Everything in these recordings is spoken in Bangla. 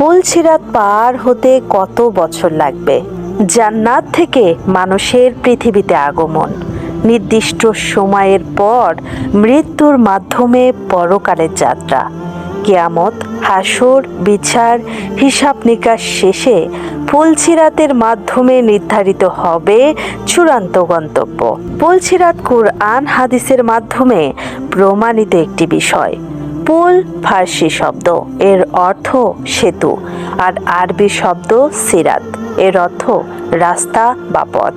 পুলছিরাত পার হতে কত বছর লাগবে? জান্নাত থেকে মানুষের পৃথিবীতে আগমন। নির্দিষ্ট সময়ের পর মৃত্যুর মাধ্যমে পরকালের যাত্রা। কেয়ামত, হাসর, বিচার, হিসাব নিকাশ শেষে ফুলছিরাতের মাধ্যমে নির্ধারিত হবে চূড়ান্ত গন্তব্য। ফুলছিরাত কুরআন হাদিসের মাধ্যমে প্রমাণিত একটি বিষয়। পুল ফার্সি শব্দ। এর অর্থ সেতু আর আরবি শব্দ সিরাত। এর অর্থ রাস্তা বা পথ।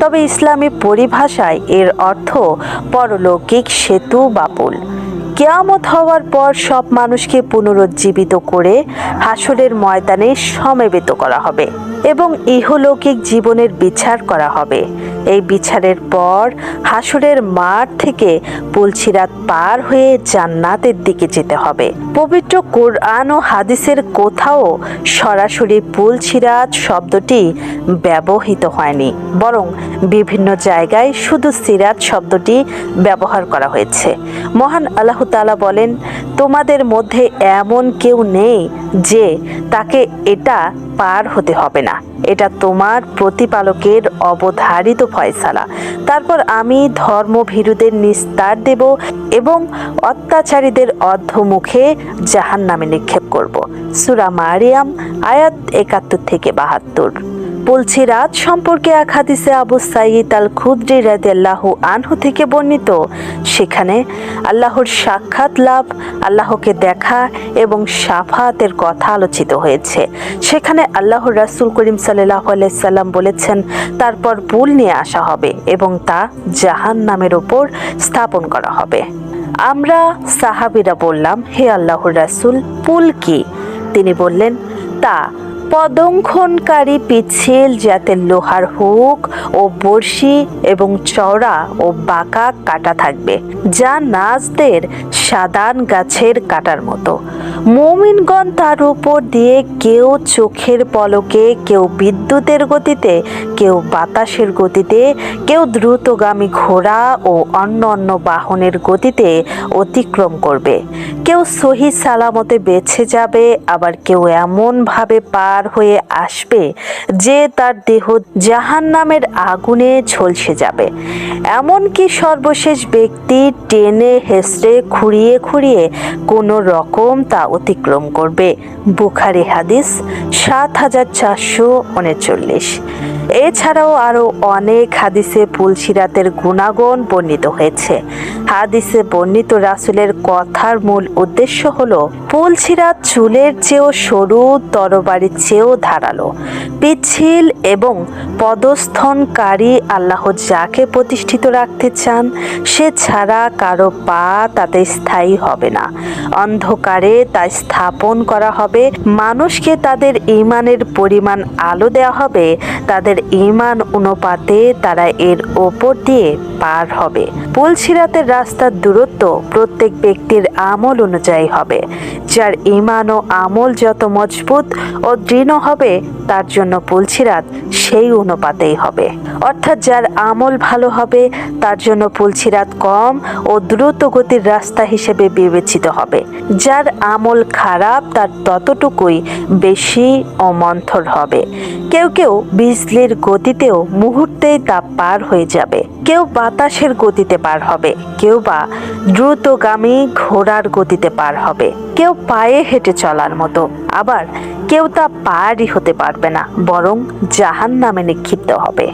তবে ইসলামী পরিভাষায় এর অর্থ পরলৌকিক সেতু বা পুল। কেয়ামত হওয়ার পর সব মানুষকে পুনরুজ্জীবিত করে হাসরের ময়দানে সমবেত করা হবে। এবং ইহলৌকিক জীবনের বিচার করা হবে। এই বিচারের পর হাসুরের মাঠ থেকে পুলছিরাত পার হয়ে জান্নাতের দিকে যেতে হবে। পবিত্র কোরআন ও হাদিসের কোথাও সরাসরি পুলছিরাত শব্দটি ব্যবহৃত হয়নি, বরং বিভিন্ন জায়গায় শুধু সিরাত শব্দটি ব্যবহার করা হয়েছে। মহান আল্লাহ তাআলা বলেন, তোমাদের মধ্যে এমন কেউ নেই যে তাকে এটা পার হতে হবে না। এটা তোমার প্রতিপালকের অবধারিত ফয়সালা। তারপর আমি ধর্মভীরুদের নিস্তার দেব এবং অত্যাচারীদের অর্ধমুখে জাহান নামে নিক্ষেপ করব। সুরা মারিয়াম, আয়াত একাত্তর থেকে বাহাত্তর। বলছি, রাত সম্পর্কে এক হাদিসে আবু সাইদ আল খুদ্রি রাদিয়াল্লাহ আনহু থেকে বর্ণিত। সেখানে আল্লাহর সাক্ষাৎ লাভ, আল্লাহকে দেখা এবং সাফাতের কথা আলোচিত হয়েছে। সেখানে আল্লাহর রাসূল করিম সাল্লাহ সাল্লাম বলেছেন, তারপর পুল নিয়ে আসা হবে এবং তা জাহান নামের ওপর স্থাপন করা হবে। আমরা সাহাবিরা বললাম, হে আল্লাহর রাসূল পুল কি? তিনি বললেন, তা পদঙ্খনকারী পিছিল যাতে লোহার হুক ও বড়শি এবং চওড়া ও বাঁকা কাটা থাকবে, যা নাচদের সাদান গাছের কাটার মতো। মমিনগণ তার উপর দিয়ে কেউ চোখের পলকে, কেউ বিদ্যুতের গতিতে, কেউ বাতাসের গতিতে, কেউ দ্রুতগামী ঘোড়া ও অন্য অন্য বাহনের গতিতে অতিক্রম করবে। কেউ সহি সালামতে বেঁচে যাবে, আবার কেউ এমনভাবে পার হয়ে আসবে, যে তার দেহ জাহান নামের আগুনে ঝলসে যাবে। এমনকি সর্বশেষ ব্যক্তি টেনে হেসড়ে খুঁড়িয়ে খুঁড়িয়ে কোনো রকম তা অতিক্রম করবে। বুখারি হাদিস সাত হাজার চারশো উনচল্লিশ। এছাড়াও আরও অনেক হাদিসে পুলসিরাতের গুণাগুণ বর্ণিত হয়েছে। হাদিসে বর্ণিত রাসুলের কথার মূল উদ্দেশ্য হলো পুলসিরাত চুলের চেয়েও সরু, তরবারির চেয়েও ধারালো। পিছিল এবং পদস্থনকারী আল্লাহ যাকে প্রতিষ্ঠিত রাখতে চান, সে ছাড়া কারও পা তাতে স্থায়ী হবে না। অন্ধকারে তা স্থাপন করা হবে, মানুষকে তাদের ইমানের পরিমাণ আলো দেওয়া হবে, তাদের ইমান অনুপাতে তারা এর ওপর দিয়ে পার হবে। পুলসিরাতের রাস্তার দূরত্ব প্রত্যেক ব্যক্তির আমল অনুযায়ী হবে। যার ইমান ও আমল যত মজবুত ও দৃঢ় হবে, তার জন্য পুলসিরাত সেই অনুপাতেই হবে। অর্থাৎ যার আমল ভালো হবে, তার জন্য পুলছিরাত কম ও দ্রুত গতির রাস্তা হিসেবে বিবেচিত হবে। যার আমল খারাপ, তার ততটুকুই বেশি ও মন্থর হবে। কেউ কেউ বিজলির গতিতেও মুহূর্তেই তা পার হয়ে যাবে। কেউ বাতাসের গতিতে পার হবে, কেউ বা দ্রুতগামী ঘোড়ার গতিতে পার হবে। কেউ পায়ে হেঁটে চলার মতো, আবার কেউ তা পারই হতে পারবে না, বরং জাহান নামে নিক্ষিপ্ত হবে।